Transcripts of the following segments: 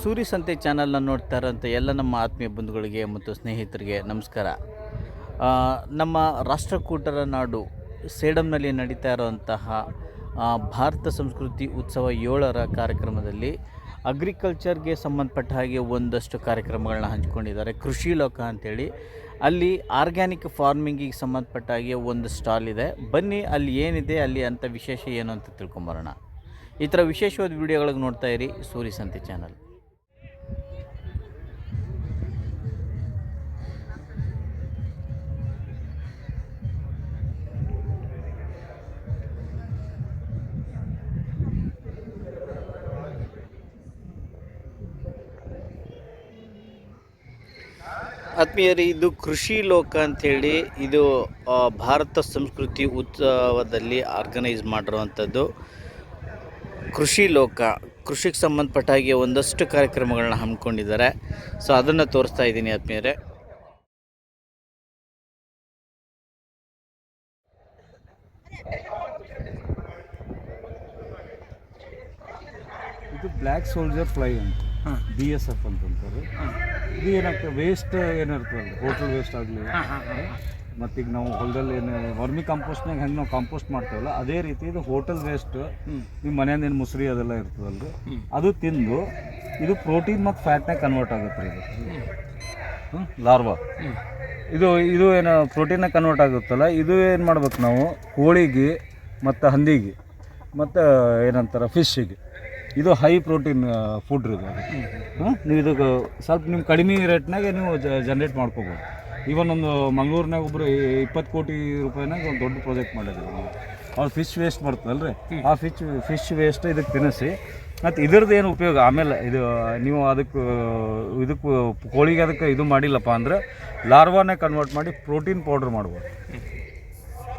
ಸೂರಿ ಸಂತೆ ಚಾನಲ್ನ ನೋಡ್ತಾ ಇರೋಂಥ ಎಲ್ಲ ನಮ್ಮ ಆತ್ಮೀಯ ಬಂಧುಗಳಿಗೆ ಮತ್ತು ಸ್ನೇಹಿತರಿಗೆ ನಮಸ್ಕಾರ. ನಮ್ಮ ರಾಷ್ಟ್ರಕೂಟರ ನಾಡು ಸೇಡಂನಲ್ಲಿ ನಡೀತಾ ಇರೋವಂತಹ ಭಾರತ ಸಂಸ್ಕೃತಿ ಉತ್ಸವ ಏಳರ ಕಾರ್ಯಕ್ರಮದಲ್ಲಿ ಅಗ್ರಿಕಲ್ಚರ್ಗೆ ಸಂಬಂಧಪಟ್ಟ ಹಾಗೆ ಒಂದಷ್ಟು ಕಾರ್ಯಕ್ರಮಗಳನ್ನ ಹಂಚ್ಕೊಂಡಿದ್ದಾರೆ. ಕೃಷಿ ಲೋಕ ಅಂಥೇಳಿ ಅಲ್ಲಿ ಆರ್ಗ್ಯಾನಿಕ್ ಫಾರ್ಮಿಂಗಿಗೆ ಸಂಬಂಧಪಟ್ಟ ಹಾಗೆ ಒಂದು ಸ್ಟಾಲ್ ಇದೆ. ಬನ್ನಿ, ಅಲ್ಲಿ ಏನಿದೆ, ಅಲ್ಲಿ ಅಂಥ ವಿಶೇಷ ಏನು ಅಂತ ತಿಳ್ಕೊಂಬರೋಣ. ಈ ಥರ ವಿಶೇಷವಾದ ವಿಡಿಯೋಗಳಿಗೆ ನೋಡ್ತಾ ಇರಿ ಸೂರಿ ಸಂತೆ ಚಾನಲ್. ಆತ್ಮೀಯರೇ, ಇದು ಕೃಷಿ ಲೋಕ ಅಂಥೇಳಿ ಇದು ಭಾರತ ಸಂಸ್ಕೃತಿ ಉತ್ಸವದಲ್ಲಿ ಆರ್ಗನೈಸ್ ಮಾಡಿರುವಂಥದ್ದು ಕೃಷಿ ಲೋಕ. ಕೃಷಿಗೆ ಸಂಬಂಧಪಟ್ಟ ಹಾಗೆ ಒಂದಷ್ಟು ಕಾರ್ಯಕ್ರಮಗಳನ್ನ ಹಮ್ಮಿಕೊಂಡಿದ್ದಾರೆ. ಸೊ ಅದನ್ನು ತೋರಿಸ್ತಾ ಇದ್ದೀನಿ ಆತ್ಮೀಯರೇ. ಇದು ಬ್ಲ್ಯಾಕ್ ಸೋಲ್ಜರ್ ಫ್ಲೈ ಅಂತ. ಬಿ ಎಸ್ ಎಫ್ ಅಂತಂತಾರೆ ಇದು ಏನಾಗ್ತದೆ ವೇಸ್ಟ್ ಏನಿರ್ತದೆ ಹೋಟೆಲ್ ವೇಸ್ಟ್ ಆಗಲಿ. ಮತ್ತೀಗ ನಾವು ಹೊಲದಲ್ಲಿ ಏನು ವರ್ಮಿ ಕಾಂಪೋಸ್ಟ್ನಾಗ ಹೆಂಗೆ ನಾವು ಕಾಂಪೋಸ್ಟ್ ಮಾಡ್ತೇವಲ್ಲ ಅದೇ ರೀತಿ ಇದು ಹೋಟೆಲ್ ವೇಸ್ಟ್ ನಿಮ್ಮ ಮನೆಯಿಂದ ಏನು ಮುಸ್ರಿ ಅದೆಲ್ಲ ಇರ್ತದಲ್ರಿ. ಅದು ತಿಂದು ಇದು ಪ್ರೋಟೀನ್ ಮತ್ತು ಫ್ಯಾಟ್ನಾಗ ಕನ್ವರ್ಟ್ ಆಗುತ್ತೆ ರೀ ಇದು. ಲಾರ್ವಾ. ಇದು ಇದು ಏನು ಪ್ರೋಟೀನಾಗ ಕನ್ವರ್ಟ್ ಆಗುತ್ತಲ್ಲ ಇದು ಏನು ಮಾಡ್ಬೇಕು ನಾವು ಕೋಳಿಗೆ ಮತ್ತು ಹಂದಿಗೆ ಮತ್ತು ಏನಂತಾರೆ ಫಿಶ್ಶಿಗೆ ಇದು ಹೈ ಪ್ರೋಟೀನ್ ಫುಡ್ ರೀ ಇದು. ಹಾಂ? ನೀವು ಇದಕ್ಕೆ ಸ್ವಲ್ಪ ನಿಮ್ಮ ಕಡಿಮೆ ರೇಟ್ನಾಗೆ ನೀವು ಜನ್ರೇಟ್ ಮಾಡ್ಕೋಬೋದು. ಈವನ್ ಒಂದು ಮಂಗಳೂರಿನಾಗ ಒಬ್ಬರು ಇಪ್ಪತ್ತು ಕೋಟಿ ರೂಪಾಯಿನಾಗ ಒಂದು ದೊಡ್ಡ ಪ್ರಾಜೆಕ್ಟ್ ಮಾಡಿದ್ರು. ಅವ್ರು ಫಿಶ್ ವೇಸ್ಟ್ ಬರ್ತದಲ್ರಿ ಆ ಫಿಶ್ ಫಿಶ್ ವೇಸ್ಟ್ ಇದಕ್ಕೆ ತಿನ್ನಿಸಿ. ಮತ್ತು ಇದ್ರದ್ದು ಏನು ಉಪಯೋಗ? ಆಮೇಲೆ ಇದು ನೀವು ಅದಕ್ಕೆ ಇದಕ್ಕೆ ಕೋಳಿಗೆ ಅದಕ್ಕೆ ಇದು ಮಾಡಿಲ್ಲಪ್ಪ ಅಂದ್ರೆ ಲಾರ್ವಾನೇ ಕನ್ವರ್ಟ್ ಮಾಡಿ ಪ್ರೋಟೀನ್ ಪೌಡ್ರ್ ಮಾಡ್ಬೋದು.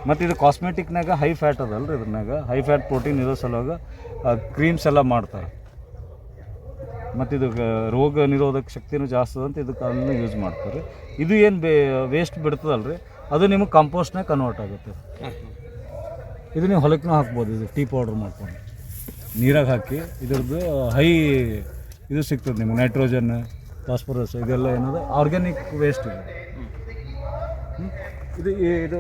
ಮತ್ತು ಇದು ಕಾಸ್ಮೆಟಿಕ್ನಾಗ ಹೈ ಫ್ಯಾಟ್ ಅದಲ್ರಿ ಇದ್ರನಾಗ ಹೈ ಫ್ಯಾಟ್ ಪ್ರೋಟೀನ್ ಇರೋ ಸಲುವಾಗ ಕ್ರೀಮ್ಸ್ ಎಲ್ಲ ಮಾಡ್ತಾರೆ. ಮತ್ತು ಇದು ರೋಗ ನಿರೋಧಕ ಶಕ್ತಿನೂ ಜಾಸ್ತಿ ಅಂತ ಇದಕ್ಕೆ ಅದನ್ನು ಯೂಸ್ ಮಾಡ್ತಾರೆ. ಇದು ಏನು ಬೇ ವೇಸ್ಟ್ ಬಿಡ್ತದಲ್ರಿ? ಅದು ನಿಮಗೆ ಕಂಪೋಸ್ಟ್ನಾಗ ಕನ್ವರ್ಟ್ ಆಗುತ್ತೆ. ಇದು ನೀವು ಹೊಲಕ್ಕೂ ಹಾಕ್ಬೋದು, ಇದು ಟೀ ಪೌಡ್ರ್ ಮಾಡ್ಕೊಂಡು. ನೀರಾಗಿ ಹಾಕಿ, ಇದ್ರದ್ದು ಹೈ ಇದು ಸಿಗ್ತದೆ ನಿಮ್ಗೆ ನೈಟ್ರೋಜನ್ ಫಾಸ್ಫರಸ್ ಇದೆಲ್ಲ ಏನದು ಆರ್ಗ್ಯಾನಿಕ್ ವೇಸ್ಟ್ ಇದೆ. ಇದು ಇದು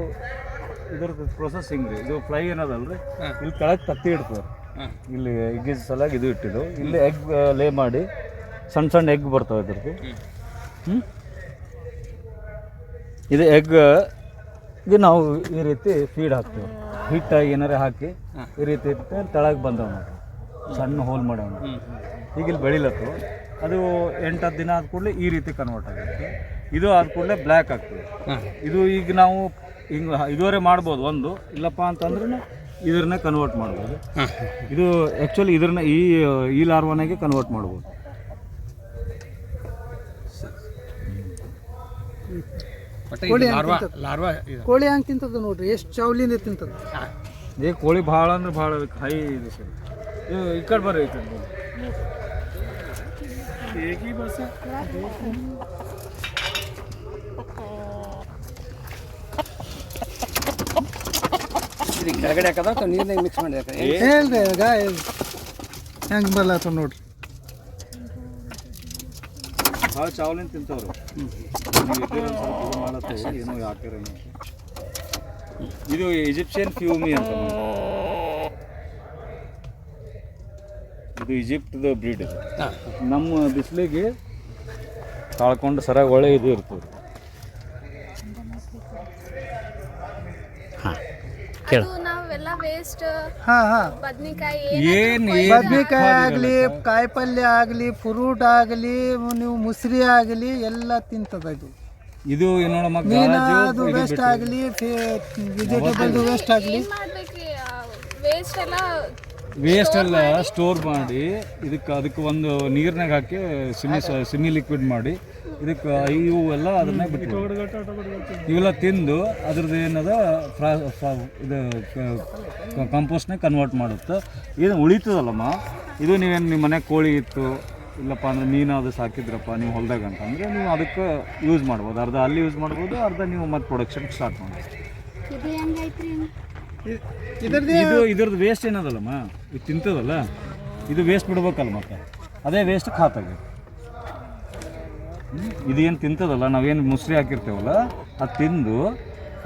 ಇದ್ರದ್ದು ಪ್ರೊಸೆಸಿಂಗ್ ರೀ ಇದು ಫ್ಲೈ ಏನದಲ್ಲ ರೀ ಇಲ್ಲಿ ಕೆಳಗೆ ತತ್ತಿ ಇಡ್ತದೆ. ಇಲ್ಲಿ ಎಗ್ ಸಲಾಗಿ ಇದು ಇಟ್ಟಿದ್ದು. ಇಲ್ಲಿ ಎಗ್ ಲೇ ಮಾಡಿ ಸಣ್ಣ ಸಣ್ಣ ಎಗ್ ಬರ್ತವೆ ಇದ್ರದ್ದು. ಹ್ಞೂ ಇದು ಎಗ್ ಇದು ನಾವು ಈ ರೀತಿ ಫೀಡ್ ಹಾಕ್ತೀವಿ. ಹಿಟ್ಟಾಗಿ ಏನಾರ ಹಾಕಿ ಈ ರೀತಿ ಇಟ್ಟು ತೆಳಗೆ ಬಂದವ ನೋಡ್ರಿ ಸಣ್ಣ ಹೋಲ್ ಮಾಡ್ಯಾವ ಈಗ ಇಲ್ಲಿ ಬೆಳಿಲತ್ತು. ಅದು ಎಂಟು ಹತ್ತು ದಿನ ಆದ ಕೂಡಲೇ ಈ ರೀತಿ ಕನ್ವರ್ಟ್ ಆಗುತ್ತೆ. ಇದು ಆದ ಕೂಡಲೇ ಬ್ಲ್ಯಾಕ್ ಆಗ್ತದೆ. ಇದು ಈಗ ನಾವು ಹಿಂಗೆ ಇದುವರೆ ಮಾಡ್ಬೋದು ಒಂದು ಇಲ್ಲಪ್ಪ ಅಂತಂದ್ರೆ ಇದ್ರನ್ನ ಕನ್ವರ್ಟ್ ಮಾಡ್ಬೋದು. ಇದು ಆ್ಯಕ್ಚುಲಿ ಇದ್ರನ್ನ ಈ ಈ ಲಾರ್ವನಾಗೆ ಕನ್ವರ್ಟ್ ಮಾಡ್ಬೋದು. ಕೋಳಿ ಹಂಗೆ ತಿಂತದ. ನೋಡ್ರಿ ಎಷ್ಟು ಚಾವ್ಲಿಂದ ತಿಂತದ. ಏ ಕೋಳಿ ಭಾಳ ಅಂದ್ರೆ ಭಾಳ ಹೈ ಇದು ಸರ್. ಈ ಕಡೆ ಬರ್ರಿ ಈ ಕಡೆ ಬರ್ರಿ. ಕೆಳಗಡೆ ಹಾಕದ ಅಥವಾ ನೀರ್ನಾಗ ಮಿಕ್ಸ್ ಮಾಡಿ ಹಾಕದ ಹೇಳ್ರಿ ಈಗ ಹೆಂಗೆ ಬರ್ಲಾತ ನೋಡ್ರಿ. ಭಾಳ ಚಾವಲಿನ ತಿಂತವ್ರು. ಮಾಡತ್ತೆ ಏನೋ ಹಾಕಿರೇನೋ ಇದು ಈಜಿಪ್ಷಿಯನ್ ಫ್ಯೂಮಿ ಅಂತ ಇದು ಈಜಿಪ್ಟ್ದ ಬ್ರೀಡ್ ನಮ್ಮ ಬಿಸಿಲಿಗೆ ತಾಳ್ಕೊಂಡು ಸರಾಗ ಒಳ್ಳೆ ಇದು ಇರ್ತದೆ. ಕೇಳ. ನಾವೆಲ್ಲ ವೇಸ್ಟ್ ಹಾಂ ಹಾಂ. ಬದ್ನಿಕಾಯಿ ಏನು ಬದ್ನಿಕಾಯಿ ಆಗಲಿ ಕಾಯಿ ಪಲ್ಯ ಆಗಲಿ ಫ್ರೂಟ್ ಆಗಲಿ ನೀವು ಮುಸ್ರಿ ಆಗಲಿ ಎಲ್ಲ ತಿಂತದ ಇದು. ಇದು ನೋಡಮ್ಮ ಮೀನಾದು ವೇಸ್ಟ್ ಆಗಲಿ ವೆಜಿಟೇಬಲ್ ವೇಸ್ಟ್ ಆಗಲಿ. ವೇಸ್ಟ್ ಎಲ್ಲ ವೇಸ್ಟ್ ಎಲ್ಲ ಸ್ಟೋರ್ ಮಾಡಿ. ಇದಕ್ಕೆ ಅದಕ್ಕೆ ಒಂದು ನೀರ್ನಾಗ ಹಾಕಿ ಸಿಮಿ ಸಿಮಿ ಲಿಕ್ವಿಡ್ ಮಾಡಿ. ಇದಕ್ಕೆ ಇವು ಎಲ್ಲ ಅದನ್ನ ಬಿಟ್ಟು ಇವೆಲ್ಲ ತಿಂದು ಅದ್ರದ್ದು ಏನದ? ಫ್ರಾ ಇದು ಕಂಪೋಸ್ಟ್ನಾಗ ಕನ್ವರ್ಟ್ ಮಾಡುತ್ತೆ. ಇದು ಉಳಿತದಲ್ಲಮ್ಮ. ಇದು ನೀವೇನು ನಿಮ್ಮ ಮನೆ ಕೋಳಿ ಇತ್ತು ಇಲ್ಲಪ್ಪ ಅಂದ್ರೆ ಮೀನು ಅದು ಸಾಕಿದ್ರಪ್ಪ ನೀವು ಹೊಲ್ದಾಗ ಅಂತಂದರೆ ನೀವು ಅದಕ್ಕೆ ಯೂಸ್ ಮಾಡ್ಬೋದು. ಅರ್ಧ ಅಲ್ಲಿ ಯೂಸ್ ಮಾಡ್ಬೋದು ಅರ್ಧ ನೀವು ಮತ್ತೆ ಪ್ರೊಡಕ್ಷನ್ ಸ್ಟಾರ್ಟ್ ಮಾಡ್ಬೋದು. ಇದು ಇದ್ರದ್ದು ವೇಸ್ಟ್ ಏನದಲ್ಲಮ್ಮ? ಇದು ತಿಂತದಲ್ಲ? ಇದು ವೇಸ್ಟ್ ಬಿಡ್ಬೇಕಲ್ಲ ಮತ್ತೆ? ಅದೇ ವೇಸ್ಟ್ ಖಾತಾಗ. ಇದೇನು ತಿಂತದಲ್ಲ? ನಾವೇನು ಮುಸ್ರಿ ಹಾಕಿರ್ತೇವಲ್ಲ? ಅದು ತಿಂದು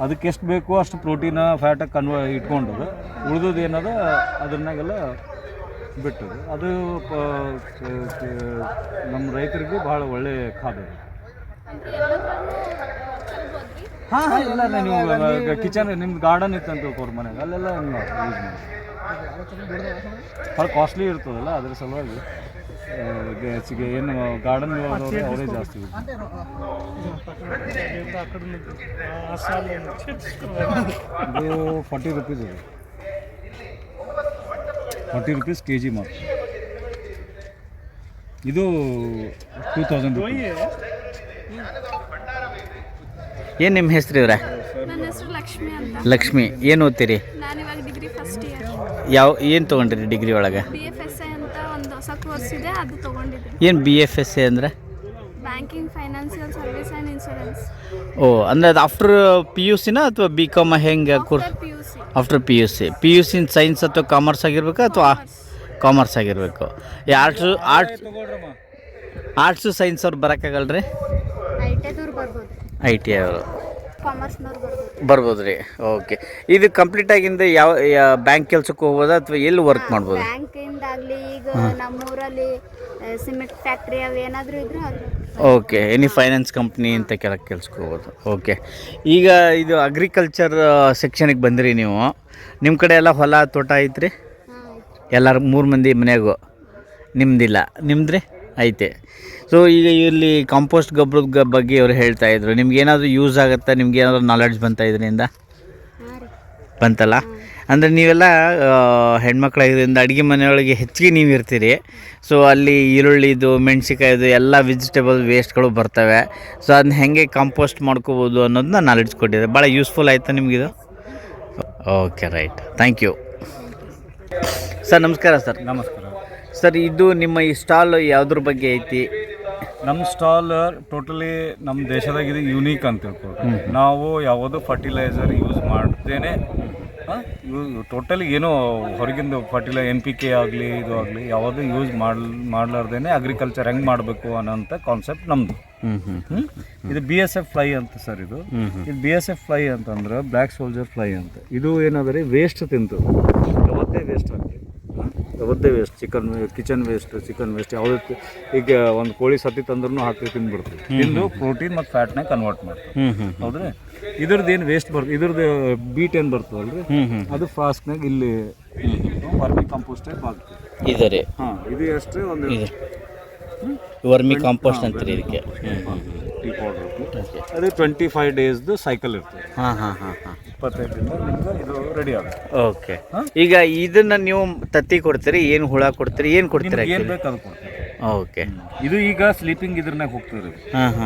ಅದಕ್ಕೆ ಎಷ್ಟು ಬೇಕೋ ಅಷ್ಟು ಪ್ರೋಟೀನ ಫ್ಯಾಟಾಗಿ ಕನ್ವ ಇಟ್ಕೊಂಡದು. ಉಳಿದದ್ದು ಏನದ? ಅದ್ರನ್ನಾಗೆಲ್ಲ ಬಿಟ್ಟದು. ಅದು ನಮ್ಮ ರೈತರಿಗೂ ಭಾಳ ಒಳ್ಳೆ ಖಾದ್ಯ ಹಾಂ ಇಲ್ಲ ನೀವು ಕಿಚನ್ ನಿಮ್ದು ಗಾರ್ಡನ್ ಇತ್ತು ಅಂತ ಅವ್ರ ಮನೆಗೆ ಅಲ್ಲೆಲ್ಲ ಯೂಸ್ ಮಾಡಿ. ಭಾಳ ಕಾಸ್ಟ್ಲಿ ಇರ್ತದಲ್ಲ ಅದ್ರ ಸಲುವಾಗಿ ಹೆಚ್ಚಿಗೆ ಏನು ಗಾರ್ಡನ್ ಅವರೇ ಜಾಸ್ತಿ. ಇದು ಫಾರ್ಟಿ ರುಪೀಸ್ ಇದೆ. ಫಾರ್ಟಿ ರುಪೀಸ್ ಕೆ ಜಿ ಮಾತ್ರ. ಇದು ಟೂ ತೌಸಂಡ್ ರುಪೀಸ್ ಏನು ನಿಮ್ಮ ಹೆಸ್ರು ಇವರೇ? ನನ್ನ ಹೆಸರು ಲಕ್ಷ್ಮಿ ಅಂತ. ಲಕ್ಷ್ಮಿ ಏನು ಓದ್ತೀರಿ? ನಾನು ಇವಾಗ ಡಿಗ್ರಿ ಫಸ್ಟ್ ಇಯರ್. ಯಾವ ಏನು ತಗೊಂಡ್ರಿ ಡಿಗ್ರಿ ಒಳಗೆ? ಬಿ ಎಫ್ ಎಸ್ ಐ ಅಂತ ಒಂದು ಹೊಸ ಕೋರ್ಸ್ ಇದೆ ಅದು ತೊಗೊಂಡಿದ್ದೀನಿ. ಏನು ಬಿ ಎಫ್ ಎಸ್ ಎ ಅಂದರೆ? Banking financial service and insurance ಓ ಅಂದರೆ ಅದು ಆಫ್ಟರ್ ಪಿ ಯು ಸಿನ ಅಥವಾ ಬಿ ಕಾಮ ಹೆಂಗೆ course P U C after P U C P U ಸಿನ ಸೈನ್ಸ್ ಅಥವಾ ಕಾಮರ್ಸ್ ಆಗಿರ್ಬೇಕಾ ಅಥವಾ ಕಾಮರ್ಸ್ ಆಗಿರಬೇಕು? ಈ ಆರ್ಟ್ಸು ಆರ್ಟ್ಸ್ ಆರ್ಟ್ಸು ಸೈನ್ಸ್ ಅವ್ರು ಬರೋಕ್ಕಾಗಲ್ರಿ ಐ ಟಿದವ್ರು ಬರ್ಬೋದು. ಐ ಟಿ ಅವರು. ಬರ್ಬೋದು ರೀ ಓಕೆ ಇದು ಕಂಪ್ಲೀಟ್ ಆಗಿಂದ ಯಾವ ಬ್ಯಾಂಕ್ ಕೆಲ್ಸಕ್ಕೆ ಹೋಗ್ಬೋದಾ ಅಥವಾ ಎಲ್ಲಿ ವರ್ಕ್ ಮಾಡ್ಬೋದು? ಬ್ಯಾಂಕಿಂದ ಆಗಲಿ ಈಗ ನಮ್ಮೂರಲ್ಲಿ ಸಿಮೆಂಟ್ ಫ್ಯಾಕ್ಟ್ರಿ ಅವು ಏನಾದರೂ ಇದ್ರೆ ಓಕೆ ಎನಿ ಫೈನಾನ್ಸ್ ಕಂಪ್ನಿ ಅಂತ ಕೆಲ ಕೆಲ್ಸಕ್ಕೆ ಹೋಗ್ಬೋದು. ಓಕೆ ಈಗ ಇದು ಅಗ್ರಿಕಲ್ಚರ್ ಸೆಕ್ಷನಿಗೆ ಬಂದಿರಿ ನೀವು. ನಿಮ್ಮ ಕಡೆ ಎಲ್ಲ ಹೊಲ ತೋಟ ಐತ್ರಿ? ಎಲ್ಲರ ಮೂರು ಮಂದಿ ಮನೆಗೂ ನಿಮ್ದಿಲ್ಲ. ನಿಮ್ದ್ರಿ? ಐತೆ. ಸೊ ಈಗ ಇಲ್ಲಿ ಕಾಂಪೋಸ್ಟ್ ಗೊಬ್ಬರದ ಬಗ್ಗೆ ಅವ್ರು ಹೇಳ್ತಾ ಇದ್ರು. ನಿಮ್ಗೆ ಏನಾದರೂ ಯೂಸ್ ಆಗುತ್ತಾ? ನಿಮ್ಗೆ ಏನಾದರೂ ನಾಲೆಡ್ಜ್ ಬಂತಾ ಇದರಿಂದ? ಬಂತಲ್ಲ? ಅಂದರೆ ನೀವೆಲ್ಲ ಹೆಣ್ಮಕ್ಳಾಗಿದ್ದರಿಂದ ಅಡುಗೆ ಮನೆಯೊಳಗೆ ಹೆಚ್ಚಿಗೆ ನೀವು ಇರ್ತೀರಿ. ಸೊ ಅಲ್ಲಿ ಈರುಳ್ಳಿದು ಮೆಣಸಿಕಾಯ್ದು ಎಲ್ಲ ವೆಜಿಟೇಬಲ್ ವೇಸ್ಟ್ಗಳು ಬರ್ತವೆ. ಸೊ ಅದನ್ನ ಹೆಂಗೆ ಕಾಂಪೋಸ್ಟ್ ಮಾಡ್ಕೋಬೋದು ಅನ್ನೋದನ್ನ ನಾಲೆಡ್ಜ್ ಕೊಟ್ಟಿದೆ ಭಾಳ ಯೂಸ್ಫುಲ್ ಆಯಿತಾ ನಿಮಗಿದು okay right thank you sir ನಮಸ್ಕಾರ ಸರ್ ನಮಸ್ಕಾರ. ಸರ್ ಇದು ನಿಮ್ಮ ಈ ಸ್ಟಾಲ್ ಯಾವ್ದ್ರ ಬಗ್ಗೆ ಐತಿ? ನಮ್ಮ ಸ್ಟಾಲ್ ಟೋಟಲಿ ನಮ್ಮ ದೇಶದಾಗ ಇದು ಯುನೀಕ್ ಅಂತ ತಿಳ್ಕೊಳ್ರಿ. ನಾವು ಯಾವುದು ಫರ್ಟಿಲೈಸರ್ ಯೂಸ್ ಮಾಡ್ತೇನೆ. ಟೋಟಲಿ ಏನೋ ಹೊರಗಿಂದ ಫರ್ಟಿಲೈ ಎನ್ ಪಿ ಕೆ ಆಗಲಿ ಇದು ಆಗಲಿ ಯಾವುದು ಯೂಸ್ ಮಾಡ್ ಮಾಡಲಾರ್ದೇನೆ ಅಗ್ರಿಕಲ್ಚರ್ ಹೆಂಗೆ ಮಾಡಬೇಕು ಅನ್ನೋಂಥ ಕಾನ್ಸೆಪ್ಟ್ ನಮ್ಮದು? ಇದು ಬಿ ಎಸ್ ಎಫ್ ಫ್ಲೈ ಅಂತ ಸರ್ ಇದು. ಇದು ಬಿ ಎಸ್ ಎಫ್ ಫ್ಲೈ ಅಂತಂದ್ರೆ ಬ್ಲ್ಯಾಕ್ ಸೋಲ್ಜರ್ ಫ್ಲೈ ಅಂತ. ಇದು ಏನಾದರೆ ವೇಸ್ಟ್ ತಿಂತು ಯಾವತ್ತೇ ವೇಸ್ಟ್ ಆಗಲಿ. ಯಾವತ್ತೇ waste chicken kitchen waste chicken waste ಯಾವುದೇ ಈಗ ಒಂದು ಕೋಳಿ ಸತಿ ತಂದ್ರೂ ಹಾಕಿ ತಿಂದ್ಬಿಡ್ತೀವಿ ತಿಂದು ಪ್ರೋಟೀನ್ ಮತ್ತು ಫ್ಯಾಟ್ನ ಕನ್ವರ್ಟ್ ಮಾಡ್ತೀವಿ. ಹೌದ್ರೆ ಹ್ಞೂ ಹೌದ್ರಿ? ಇದ್ರದ್ದು ಏನು ವೇಸ್ಟ್ ಬರ್ತದೆ ಇದ್ರದ್ದು ಬೀಟ್ ಏನು ಬರ್ತದಲ್ರಿ ಅದು ಫಾಸ್ಟ್ನಾಗ ಇಲ್ಲಿ ವರ್ಮಿ ಕಂಪೋಸ್ಟ್ ಟೈಪ್ ಆಗ್ತದೆ ಇದೆ ರೀ. ಹಾಂ ಇದು ಎಷ್ಟು? ಒಂದು ಇದೆ ವರ್ಮಿ ಕಾಂಪೋಸ್ಟ್ ಅಂತೀರಿ ಇದಕ್ಕೆ. ಹ್ಞೂ ಹ್ಞೂ ಟೀ ಪೌಡರ್ ಅದು ಟ್ವೆಂಟಿ ಫೈವ್ ಡೇಸ್ದು ಸೈಕಲ್ ಇರ್ತದೆ ಹಾಂ ಹಾಂ ಹಾಂ ಹಾಂ. ಇಪ್ಪತ್ತೈದು ನಿಮ್ಗೆ ಇದು ರೆಡಿ ಆಗುತ್ತೆ. ಓಕೆ ಈಗ ಇದನ್ನ ನೀವು ತತ್ತಿ ಕೊಡ್ತೀರಿ ಏನು ಹುಳ ಕೊಡ್ತೀರಿ ಏನು ಕೊಡ್ತೀರಿ ಏನು? ಬೇಕು ಅದು ಕೊಡ್ತೀವಿ. ಓಕೆ ಇದು ಈಗ ಸ್ಲೀಪಿಂಗ್ ಇದ್ರನ್ನ ಹೋಗ್ತದೆ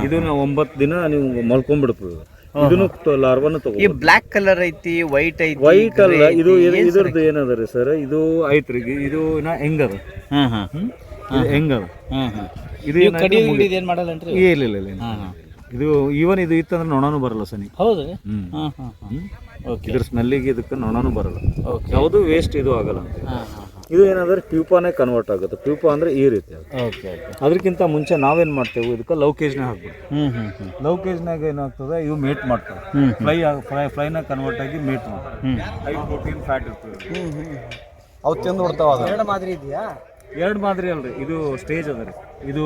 ಇದು ನಾವು ಒಂಬತ್ತು ದಿನ ನೀವು ಮಲ್ಕೊಂಡ್ಬಿಡ್ತದೆ ಇದನ್ನು ಲಾರ್ವನ್ನ ಈ ತಗೋ ಬ್ಲ್ಯಾಕ್ ಕಲರ್ ಐತಿ ವೈಟ್ ಐತಿ ವೈಟ್ ಅಲ್ಲ ಇದು ಇದ್ರದ್ದು ಏನದ ರೀ ಸರ್ ಇದು ಐತ್ರಿ ಇದು ಇನ್ನ ಹೆಂಗದ? ಹೆಂಗದ? ಹಾಂ ಹಾಂ ಇದು ಏನಾಯ್ತು ಕಡಿ ಮುಗಿ- ಏನು ಮಾಡಲ್ಲನ್ರಿ ಏ, ಇಲ್ಲ ಇಲ್ಲ ಇಲ್ಲ ಇಲ್ಲ. ಹಾಂ ಹಾಂ. ಇದು ಈವನ್ ಇದು ಇತ್ತಂದ್ರೆ ನೊಣನೂ ಬರಲ್ಲ ಸನಿ. ಹೌದು ಹ್ಮ್. ಹಾಂ ಹಾಂ ಹಾಂ. ಓಕೆ ಇದ್ರ ಸ್ಮೆಲ್ಲಿಗೆ ಇದಕ್ಕೆ ನೊಣನೂ ಬರಲ್ಲ. ಓಕೆ ಯಾವುದು ವೇಸ್ಟ್ ಇದು ಆಗಲ್ಲ ಅಂತ. ಹಾಂ ಹಾಂ ಇದು ಏನಾದ್ರೆ ಪ್ಯೂಪಾನೇ ಕನ್ವರ್ಟ್ ಆಗುತ್ತೆ. ಪ್ಯೂಪಾ ಅಂದ್ರೆ ಈ ರೀತಿ ಅದು ಓಕೆ ಓಕೆ ಅದಕ್ಕಿಂತ ಮುಂಚೆ ನಾವೇನ್ ಮಾಡ್ತೇವೆ ಇದಕ್ಕೆ ಲವ್ ಕೇಜ್ನ ಹಾಕ್ಬಿಡ್ತೀವಿ ಹ್ಞೂ ಹ್ಞೂ ಹ್ಞೂ ಲವ್ ಕೇಜ್ನಾಗ ಏನಾಗ್ತದೆ ಇವು ಮೇಟ್ ಮಾಡ್ತಾರೆ ಹ್ಮ್. ಫ್ಲೈ ಫ್ಲೈ ಫ್ಲೈನ ಕನ್ವರ್ಟ್ ಆಗಿ ಮೇಟ್ ಮಾಡ್ತವೆ. ಹ್ಞೂ ಹೈ ಪ್ರೋಟೀನ್ ಫ್ಯಾಟ್ ಇರ್ತದೆ. ಅವು ತಿಂದು ಬಿಡ್ತಾವ ಎರಡು ಮಾದರಿ ಇದೆಯಾ? ಎರಡು ಮಾದರಿ ಅಲ್ರಿ. ಇದು ಸ್ಟೇಜ್ ಅದ ರೀ. ಇದು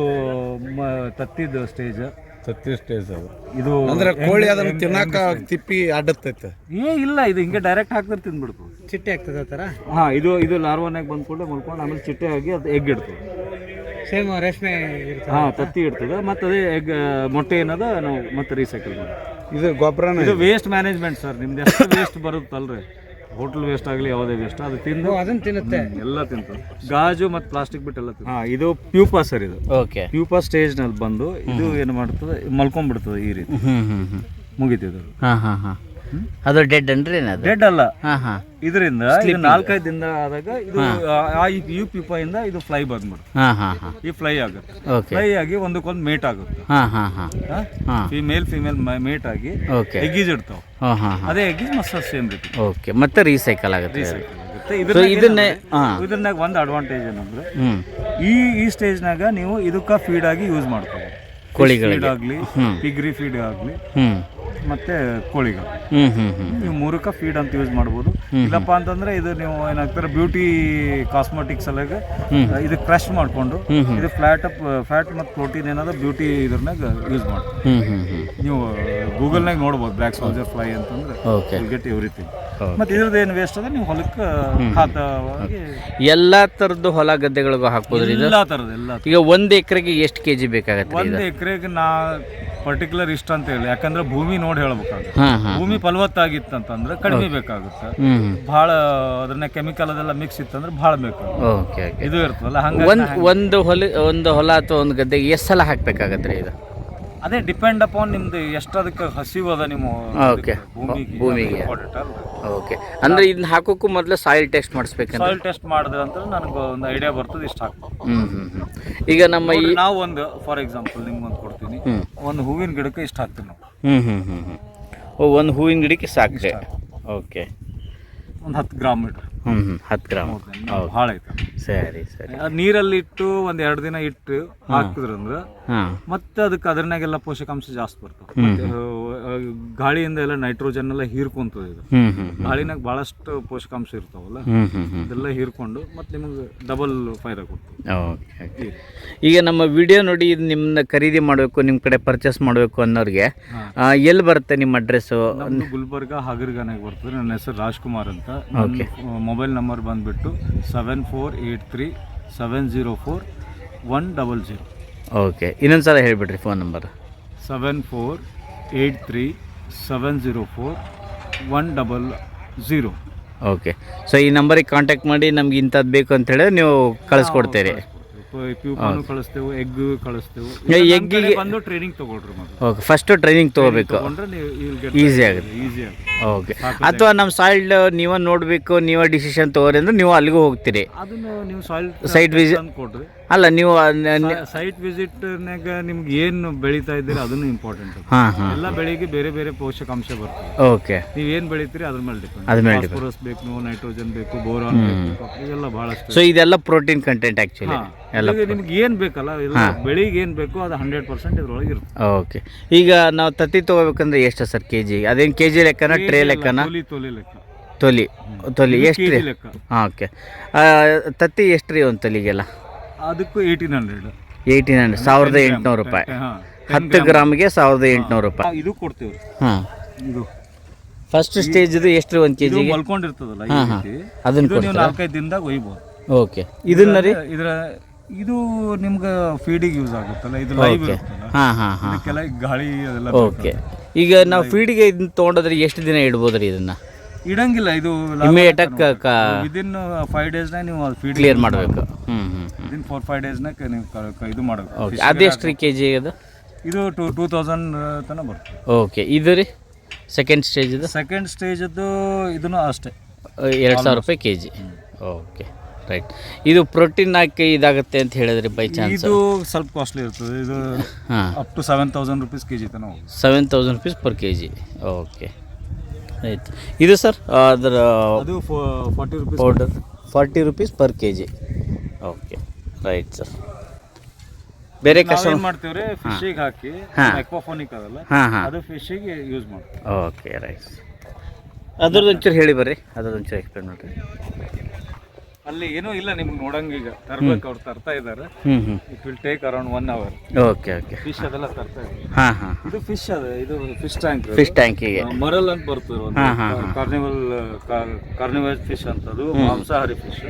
ಮ- ತತ್ತಿದ ಸ್ಟೇಜ್ ತತ್ತಿ ಸ್ಟೇಜ್ ಅದು. ಇದು ಅಂದ್ರೆ ಕೋಳಿ ಅದನ್ನ ತಿನ್ನಾಕ ತಿಪ್ಪಿ ಅಡ್ಡತೈತೆ ಏ ಇಲ್ಲ ಇದು ಹಿಂಗೆ ಡೈರೆಕ್ಟ್ ಹಾಕಿದ್ರೆ ತಿನ್ಬಿಡ್ತು. ಚಿಟ್ಟೆ ಆಗ್ತದೆ ಆ ಥರ? ಹಾ ಇದು ಇದು ಲಾರ್ವಾನಾಗ ಬಂದ್ಕೊಂಡು ಮಲ್ಕೊಂಡು ಆಮೇಲೆ ಚಿಟ್ಟೆ ಆಗಿ ಅದು ಎಗ್ ಇಡ್ತದೆ. ಸೇಮ್ ರೇಷ್ಮೆ ಇರ್ತದೆ ಹಾ ತತ್ತಿ ಇಡ್ತದೆ ಮತ್ತೆ ಅದೇ ಎಗ್ ಮೊಟ್ಟೆ ಏನದ ನಾವು ಮತ್ತೆ ರೀಸೈಕಲ್ ಮಾಡ್ತೀವಿ ಇದು ಗೊಬ್ಬರನ ಇದು ವೇಸ್ಟ್ ಮ್ಯಾನೇಜ್ಮೆಂಟ್ ಸರ್ ನಿಮ್ದು ಎಷ್ಟು ವೇಸ್ಟ್ ಬರುತ್ತಲ್ರಿ? ಹೋಟೆಲ್ ವೇಸ್ಟ್ ಆಗಲಿ ಯಾವುದೇ ವೇಸ್ಟ್ ಅದು ತಿಂದು ಅದನ್ನ ತಿನ್ನುತ್ತೆ. ಎಲ್ಲ ತಿಂತು. ಗಾಜು ಮತ್ತು ಪ್ಲಾಸ್ಟಿಕ್ ಬಿಟ್ಟು ಎಲ್ಲ ಹಾಂ ಇದು ಪ್ಯೂಪಾ ಸರ್ ಇದು. ಓಕೆ ಪ್ಯೂಪಾ ಸ್ಟೇಜ್ನಲ್ಲಿ ಬಂದು ಇದು ಏನು ಮಾಡ್ತದೆ ಮಲ್ಕೊಂಡ್ಬಿಡ್ತದೆ ಈ ರೀತಿ. ಹ್ಞೂ ಹ್ಞೂ ಹ್ಞೂ ಮುಗಿತಿದೆ ಹಾಂ ಹಾಂ ಹಾಂ. ಅದು ಡೆಡ್ ಅನ್ರಿ ಏನದು ಡೆಡ್ ಅಲ್ಲ. ಹಾಂ ಹಾಂ. ಇದರಿಂದ ಇದು ನಾಲ್ಕೈದು ದಿನ ಆದಾಗ ಇದು ಆ ಯು ಪ್ಯೂಪಾ ಇಂದ ಇದು ಫ್ಲೈ ಬಂದ್ಬಿಡುತ್ತೆ ಹಾಂ ಹಾಂ ಹಾಂ. ಈ ಫ್ಲೈ ಆಗುತ್ತೆ. ಓಕೆ ಫ್ಲೈ ಆಗಿ ಒಂದಕ್ಕೊಂದು ಮೇಟ್ ಆಗುತ್ತೆ. ಹಾಂ ಹಾಂ ಹಾಂ. ಫಿಮೇಲ್ ಫಿಮೇಲ್ ಮೇಟ್ ಆಗಿ ಓಕೆ ಎಗ್ಗೀಸ್ ಇಡ್ತಾವೆ. ಹಾಂ ಅದೇ ಎಗ್ಗೀಸ್ ಮಸ್ತ್ ಸೇಮ್ ರೀತಿ. ಓಕೆ ಮತ್ತೆ ರೀಸೈಕಲ್ ಆಗುತ್ತೆ ಇದನ್ನೇ ಇದ್ರನ್ಯಾಗ ಒಂದು ಅಡ್ವಾಂಟೇಜ್ ಏನಂದ್ರೆ ಈ ಈ ಸ್ಟೇಜ್ನಾಗ ನೀವು ಇದಕ್ಕ ಫೀಡ್ ಆಗಿ ಯೂಸ್ ಮಾಡ್ಕೋಬೋದು. ಕೋಳಿಗಳಿಗೆ. ಫೀಡ್ ಆಗಲಿ. ಪಿಗ್ರಿ ಫೀಡ್ ಆಗಲಿ. ಮತ್ತೆ ಕೋಳಿಗಳು. ನೀವು ಮೂರಕ್ಕ ಫೀಡ್ ಅಂತ ಯೂಸ್ ಮಾಡ್ಬೋದು. ಇಲ್ಲಪ್ಪ ಅಂತಂದ್ರೆ ಇದು ನೀವು ಏನಾಗ್ತಾರೆ ಬ್ಯೂಟಿ ಕಾಸ್ಮೆಟಿಕ್ಸ್ ಅಲ್ಲಾಗ ಇದು ಕ್ರಶ್ ಮಾಡ್ಕೊಂಡು ಇದು ಫ್ಲಾಟ್ ಫ್ಯಾಟ್ ಮತ್ತು ಪ್ರೋಟೀನ್ ಏನಾದ್ರು ಬ್ಯೂಟಿ ಇದ್ರನಾಗ ಯೂಸ್ ಮಾಡಿ ಹ್ಮ್ ನೀವು ಗೂಗಲ್ನಾಗ ನೋಡ್ಬೋದು ಬ್ಲ್ಯಾಕ್ ಸೋಲ್ಜರ್ ಫ್ಲೈ ಅಂತಂದ್ರೆ ಓಕೆ ಗೆಟ್ ಎವ್ರಿಥಿಂಗ್. ಮತ್ತೆ ಇದ್ರದ್ದು ಏನು ವೇಸ್ಟ್ ಅದ ನೀವು ಹೊಲಕ್ಕೆ ಖಾತವಾಗಿ ಎಲ್ಲಾ ತರದ್ದು ಹೊಲ ಗದ್ದೆಗಳಿಗೂ ಹಾಕ್ಬೋದ್ರಿ ಇದು? ಎಲ್ಲ ತರದ್ದು ಎಲ್ಲ ಈಗ ಒಂದ್ ಎಕರೆಗೆ ಎಷ್ಟು ಕೆಜಿ ಬೇಕಾಗತ್ತೆ ಒಂದು ಎಕರೆಗೆ ನಾ ಪರ್ಟಿಕ್ಯುಲರ್ ಇಷ್ಟ ಅಂತ ಹೇಳಿ. ಯಾಕಂದ್ರೆ ಭೂಮಿ ನೋಡಿ ಹೇಳ್ಬೇಕಾಗುತ್ತೆ. ಹಾಂ ಹಾಂ. ಭೂಮಿ ಫಲವತ್ತಾಗಿತ್ತಂತಂದ್ರೆ ಕಡಿಮೆ ಬೇಕಾಗುತ್ತೆ. ಭಾಳ ಅದನ್ನ ಕೆಮಿಕಲ್ ಅದೆಲ್ಲ ಮಿಕ್ಸ್ ಇತ್ತಂದ್ರೆ ಬಹಳ ಬೇಕು ಓಕೆ ಇದು ಇರ್ತದಲ್ಲ ಹಂಗ ಒಂದು ಒಂದು ಹೊಲ ಒಂದು ಹೊಲ ಅಥವಾ ಒಂದು ಗದ್ದೆಗೆ ಎಷ್ಟು ಸಲ ಹಾಕ್ಬೇಕಾಗತ್ತೆ ರೀ ಇದು? ಅದೇ ಡಿಪೆಂಡ್ ಅಪಾನ್ ನಿಮ್ದು ಎಷ್ಟದಕ್ಕೆ ಹಸಿವು ಅದ ನಿಮ್ಮ ಓಕೆ ಭೂಮಿಗೆ ಓಕೆ ಅಂದ್ರೆ ಇದನ್ನ ಹಾಕೋಕ್ಕೂ ಮೊದಲು ಸಾಯಿಲ್ ಟೆಸ್ಟ್ ಮಾಡಿಸ್ಬೇಕು ಸಾಯಿಲ್ ಟೆಸ್ಟ್ ಮಾಡಿದ್ರೆ ಅಂತ ನನಗೆ ಒಂದು ಐಡಿಯಾ ಬರ್ತದೆ ಇಷ್ಟ ಆಗ್ತದೆ. ಹ್ಞೂ ಹ್ಞೂ ಹ್ಞೂ ಈಗ ನಮ್ಮ ಈ ನಾವು ಒಂದು ಫಾರ್ ಎಕ್ಸಾಂಪಲ್ ನಿಮ್ಗೆ ಒಂದು ಕೊಡ್ತೀನಿ. ಒಂದು ಹೂವಿನ ಗಿಡಕ್ಕೆ ಇಷ್ಟ ಹಾಕ್ತೀವಿ ನಾವು ಹ್ಞೂ ಹ್ಞೂ ಹ್ಞೂ ಹ್ಞೂ ಓ ಒಂದು ಹೂವಿನ ಗಿಡಕ್ಕೆ ಸಾಕ್ರೆ ಓಕೆ ಒಂದು ಹತ್ತು ಗ್ರಾಮ್ ಮೀಟ್ರ್ ಹ್ಞೂ ಹ್ಞೂ ಹತ್ತು ಗ್ರಾಮ್. ಭಾಳ ಐತೆ. ಸರಿ ಸರಿ. ಅದ್ ನೀರಲ್ಲಿ ಇಟ್ಟು ಒಂದ್ ಎರಡು ದಿನ ಇಟ್ಟು ಹಾಕಿದ್ರಂದ್ರ ಮತ್ತೆ ಅದಕ್ಕೆ ಅದ್ರನಾಗೆಲ್ಲ ಪೋಷಕಾಂಶ ಜಾಸ್ತಿ ಬರ್ತವೆ ಮತ್ತೆ ಗಾಳಿಯಿಂದ ಎಲ್ಲ ನೈಟ್ರೋಜನ್ ಎಲ್ಲ ಹೀರ್ಕೊಂತದ ಇದು. ಗಾಳಿನಾಗ ಭಾಳಷ್ಟು ಪೋಷಕಾಂಶ ಇರ್ತಾವಲ್ಲ ಇದೆಲ್ಲ ಹೀರ್ಕೊಂಡು ಮತ್ತೆ ನಿಮಗೆ ಡಬಲ್ ಫೈರ್ ಕೊಡ್ತದೆ. ಈಗ ನಮ್ಮ ವಿಡಿಯೋ ನೋಡಿ ಇದು ನಿಮ್ಮನ್ನ ಖರೀದಿ ಮಾಡಬೇಕು ನಿಮ್ಮ ಕಡೆ ಪರ್ಚೇಸ್ ಮಾಡಬೇಕು ಅನ್ನೋರಿಗೆ. ಎಲ್ಲಿ ಬರುತ್ತೆ ನಿಮ್ಮ ಅಡ್ರೆಸ್ಸು ಗುಲ್ಬರ್ಗ ಹಗರ್ಗಾನಾಗ ಬರ್ತದೆ ನನ್ನ ಹೆಸರು ರಾಜ್ಕುಮಾರ್ ಅಂತ. ಮೊಬೈಲ್ ನಂಬರ್ ಬಂದ್ಬಿಟ್ಟು seven four eight three seven zero four one double zero okay. ಇನ್ನೊಂದು ಸಲ ಹೇಳಿಬಿಡ್ರಿ phone number seven four eight three seven zero four one double zero okay. So ಈ ನಂಬರಿಗೆ ಕಾಂಟ್ಯಾಕ್ಟ್ ಮಾಡಿ ನಮ್ಗೆ ಇಂಥದ್ದು ಬೇಕು ಅಂತ ಹೇಳಿದ್ರೆ ನೀವು ಕಳಿಸ್ಕೊಡ್ತೀರಿ. ಫಸ್ಟ್ ಕಳಿಸ್ತೇವೆ ಎಗ್ ಕಳಿಸ್ತೇವೆ. ಎಗ್ಗಿಗೆ- ಬಂದು ಟ್ರೈನಿಂಗ್ ತಗೊಳ್ರಿ ಓಕೆ ಫಸ್ಟು ಟ್ರೈನಿಂಗ್ ತೊಗೋಬೇಕು. Easy ಆಗುತ್ತೆ. ಈಸಿ ಆಗುತ್ತೆ. ಓಕೆ. ಅಥವಾ ನಮ್ಮ ಸಾಯಿಲ್ ನೀವೇ ನೋಡಬೇಕು ನೀವೇ ಡಿಸಿಷನ್ ತಗೋರಿ ಅಂದ್ರೆ ನೀವು ಅಲ್ಲಿಗೂ ಹೋಗ್ತೀರಿ. ಅದನ್ನು ನೀವು ಸಾಯಿಲ್ Site visit- ಕೊಡ್ರಿ ಅಲ್ಲ ನೀವು ಸೈಟ್ ವಿಸಿಟ್ನಾಗ ನಿಮ್ಗೆ ಏನು ಬೆಳೀತಾ ಇದ್ದೀರಿ ಅದನ್ನು ಇಂಪಾರ್ಟೆಂಟ್ ಎಲ್ಲ ಬೆಳೆಗೆ ಬೇರೆ ಬೇರೆ ಪೋಷಕಾಂಶ ಬರ್ತದೆ. ಓಕೆ ನೀವು ಏನು ಬೆಳಿತೀರಿ ಅದ್ರ ಮೇಲೆ ಡಿಪೆಂಡ್ ಫಾಸ್ಫರಸ್ ಬೇಕು ನೈಟ್ರೋಜನ್ ಬೇಕು ಬೋರಾನ್ ಬೇಕು ಇವೆಲ್ಲ ಬಹಳಷ್ಟು. ಸೊ ಇದೆಲ್ಲ ಪ್ರೋಟೀನ್ ಕಂಟೆಂಟ್ ಆ್ಯಕ್ಚುಲಿ ಎಲ್ಲ ಈಗ ನಿಮ್ಗೆ ಏನು ಬೇಕಲ್ಲ ಇದು ಬೆಳಿಗ್ಗೆ ಏನು ಬೇಕು ಅದು ಹಂಡ್ರೆಡ್ ಪರ್ಸೆಂಟ್ ಇದ್ರೊಳಗೆ ಇರುತ್ತೆ. ಓಕೆ ಈಗ ನಾವು ತತ್ತಿ ತೊಗೋಬೇಕಂದ್ರೆ ಎಷ್ಟು ಸರ್ ಕೆ ಜಿ ಅದೇನು ಕೆ ಜಿ ಲೆಕ್ಕನ ಟ್ರೇ ಲೆಕ್ಕನ? ತೊಲಿ ತೊಲಿ ಲೆಕ್ಕ. ತೊಲಿ. ತೊಲಿ. ಎಷ್ಟು ರೀ? ಹಾಂ ಓಕೆ ತತ್ತಿ ಎಷ್ಟು ರೀ ಒಂದು ತೊಲಿಗೆಲ್ಲ? ಅದಕ್ಕೂ ಏಯ್ಟೀನ್ ಹಂಡ್ರೆಡ್ ಏಯ್ಟೀನ್ ಹಂಡ್ರೆಡ್ ಸಾವಿರದ ಎಂಟುನೂರು ರೂಪಾಯಿ. ಹತ್ತು ಗ್ರಾಮ್ಗೆ ಸಾವಿರದ ಎಂಟುನೂರು ರೂಪಾಯಿ. ಇದು ಕೊಡ್ತೀವಿ ಹಾಂ. ಇದು. ಫಸ್ಟ್ ಸ್ಟೇಜ್ದು ಎಷ್ಟು ಒಂದು ಕೆ ಜಿ ಮಲ್ಕೊಂಡಿರ್ತದಲ್ಲ ಹಾಂ ಹಾಂ. ಅದನ್ನು ನೀವು ನಾಲ್ಕೈದು ದಿನದಾಗ ಒಯ್ಬೋದು. ಓಕೆ ಇದನ್ನ ರೀ? ಇದರ ಇದು ನಿಮ್ಗೆ ಫೀಡಿಗೆ ಯೂಸ್ ಆಗುತ್ತಲ್ಲ ಇದು ಲೈವ್ ಹಾಂ ಹಾಂ ಹಾಂ ಗಾಳಿ ಅದೆಲ್ಲ ಓಕೆ ಈಗ ನಾವು ಫೀಡಿಗೆ ಇದನ್ನ ತೊಗೊಂಡೋದ್ರೆ ಎಷ್ಟು ದಿನ ಇಡ್ಬೋದು ರೀ ಇದನ್ನು? ಇಡಂಗಿಲ್ಲ ಇದು ವಿದಿನ್ ಫೈವ್ ಡೇಸ್ನಾಗ ನೀವು ಅದು ಫೀಡ್ ಕ್ಲಿಯರ್ ಮಾಡಬೇಕು. ವಿದಿನ್ ಫೋರ್ ಫೈವ್ ಡೇಸ್ನಾಗ ನೀವು ಇದು ಮಾಡಬೇಕು. ಅದೆಷ್ಟು ರೀ ಕೆ ಜಿ ಅದು? ಇದು ಟೂ ಟೂ ತೌಸಂಡ್ ತನಕ ಬರುತ್ತೆ. ಓಕೆ ಇದು ರೀ? ಸೆಕೆಂಡ್ ಸ್ಟೇಜ್ ಇದು? ಸೆಕೆಂಡ್ ಸ್ಟೇಜದ್ದು ಇದನ್ನು ಅಷ್ಟೇ. ಎರಡು ಸಾವಿರ ರೂಪಾಯಿ ಕೆ ಜಿ ಓಕೆ ರೈಟ್ ಇದು ಪ್ರೋಟೀನ್ ಹಾಕಿ ಇದಾಗುತ್ತೆ ಅಂತ ಹೇಳಿದ್ರಿ ಬೈ ಚಾನ್ಸ್ ಇದು ಸ್ವಲ್ಪ ಕಾಸ್ಟ್ಲಿ ಇರ್ತದೆ. ಇದು up to seven thousand rupees K G ತನಕ seven thousand rupees per K G okay ಆಯಿತು. ಇದು ಸರ್ ಅದರ ಅದು forty rupees powder forty rupees per K G okay right sir ಬೇರೆ ಕಷ್ಟ ಮಾಡ್ತೀವಿ ರೀ ಫಿಶಿಗೆ ಹಾಕಿ ಹಾಂ. ಎಕ್ವಾಫೋನಿಕ್ ಅದಲ್ಲ ಅದು ಫಿಶಿಗೆ ಯೂಸ್ ಮಾಡ್ತೀವಿ. ಓಕೆ ರೈಟ್ ಅದ್ರದ್ದು ಒಂಚೂರು ಹೇಳಿ ಬರ್ರಿ ಅದ್ರದ್ದು ಒಂಚೂರು ಎಕ್ಸ್ಪ್ಲೇನ್ ಮಾಡಿರಿ. ಅಲ್ಲಿ ಏನೂ ಇಲ್ಲ ನಿಮ್ಗೆ ನೋಡಂಗೀಗ ತರ್ಬೇಕು ಅವ್ರು ತರ್ತಾ ಇದ್ದಾರೆ it will take around one hour okay okay fish ಅದೆಲ್ಲ ತರ್ತಾ ಇದ್ದಾರೆ. ಹಾಂ ಹಾಂ ಇದು ಫಿಶ್ ಅದ ಇದು ಫಿಶ್ ಟ್ಯಾಂಕ್ ಫಿಶ್ ಟ್ಯಾಂಕಿಗೆ ಮರಲ್ ಅಂತ ಬರ್ತದೆ ಒಂದು ಹಾಂ, ಹಾಂ, ಹಾಂ. ಕಾರ್ನಿವಲ್ ಕಾರ್ನಿವಲ್ ಫಿಶ್ ಅಂತದು ಮಾಂಸಾಹಾರಿ ಫಿಶ್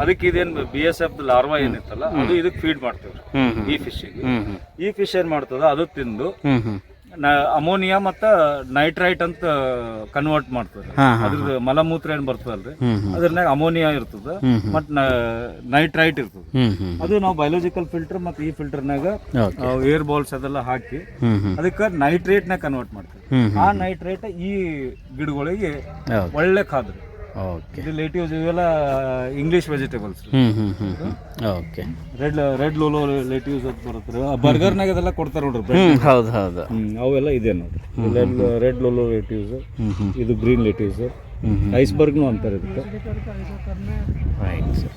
ಅದಕ್ಕೆ ಇದೇನ್ ಬಿ ಎಸ್ ಎಫ್ ಲಾರ್ವಾ ಏನಿತ್ತಲ್ಲ ಅದು ಇದಕ್ಕೆ ಫೀಡ್ ಮಾಡ್ತೇವ್ರಿ ಈ ಫಿಶ್ ಈ ಫಿಶ್ ಏನ್ ಮಾಡ್ತದ ಅದು ತಿಂದು ಅಮೋನಿಯಾ ಮತ್ತ ನೈಟ್ರೈಟ್ ಅಂತ ಕನ್ವರ್ಟ್ ಮಾಡ್ತದೆ. ಅದ್ರದ್ದು ಮಲಮೂತ್ರ ಏನ್ ಬರ್ತದಲ್ರಿ? ಅದ್ರನ್ಯಾಗ ಅಮೋನಿಯಾ ಇರ್ತದ ಮತ್ ನೈಟ್ರೈಟ್ ಇರ್ತದ. ಅದು ನಾವು ಬಯೋಲಜಿಕಲ್ ಫಿಲ್ಟರ್ ಮತ್ತೆ ಈ ಫಿಲ್ಟರ್ನಾಗ ಏರ್ ಬಾಲ್ಸ್ ಅದೆಲ್ಲ ಹಾಕಿ ಅದಕ್ಕೆ ನೈಟ್ರೇಟ್ನ ಕನ್ವರ್ಟ್ ಮಾಡ್ತೇವೆ ಆ ನೈಟ್ರೇಟ್ ಈ ಗಿಡಗಳಿಗೆ ಒಳ್ಳೆ ಖಾದ್ರಿ. ಓಕೆ ಇದು ಲೇಟಿವ್ಸ್ ಇವೆಲ್ಲ ಇಂಗ್ಲಿಷ್ ವೆಜಿಟೇಬಲ್ಸ್ ಹ್ಞೂ ಹ್ಞೂ ಹ್ಞೂ ಹ್ಞೂ okay red red lollo lettuces ಅಂತ ಬರುತ್ತೆ ಬರ್ಗರ್ನಾಗ ಅದೆಲ್ಲ ಕೊಡ್ತಾರೆ ನೋಡ್ರಿ ಹ್ಞೂ ಹೌದು ಹೌದು ಹ್ಮ್, ಅವೆಲ್ಲ ಇದೆ ನೋಡ್ರಿ ರೆಡ್ ಲೋಲೋ ಲೇಟಿವ್ಸ್ ಹ್ಞೂ ಹ್ಞೂ ಇದು ಗ್ರೀನ್ ಲೇಟಿವ್ಸ್ ಐಸ್ಬರ್ಗ್ನು ಅಂತಾರೆ ಇದಕ್ಕೆ ರೈಟ್ ಸರ್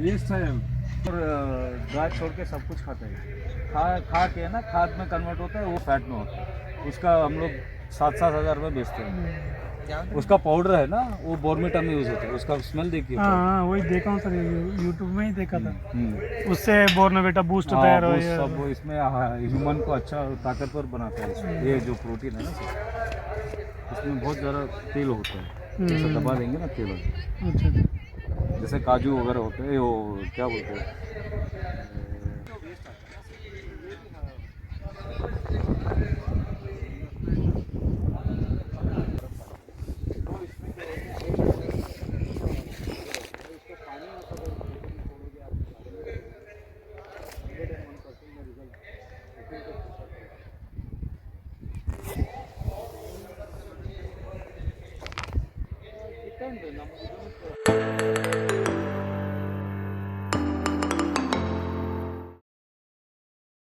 वेस्ट है और ड्राई छोड़ के सब कुछ खाते हैं खा खा के ना खाद में कन्वर्ट होता है वो फैट में होता है उसका हम लोग सात सात हज़ार रुपये बेचते हैं। उसका पाउडर है ना वो बोर्मिटा में यूज़ होता है उसका स्मेल देखिए हाँ हाँ वही देखा हूँ सर यूट्यूब में ही देखा था। हम्म। उससे बोर्नवेटा बूस्ट हाँ, तैयार हो सब वो इसमें ह्यूमन को अच्छा ताकतवर बनाता है ये जो प्रोटीन है ना सर इसमें बहुत ज़्यादा तेल होता है। जैसे दबा देंगे ना तेल। अच्छा। जैसे काजू वगैरह होते हैं वो क्या बोलते हैं?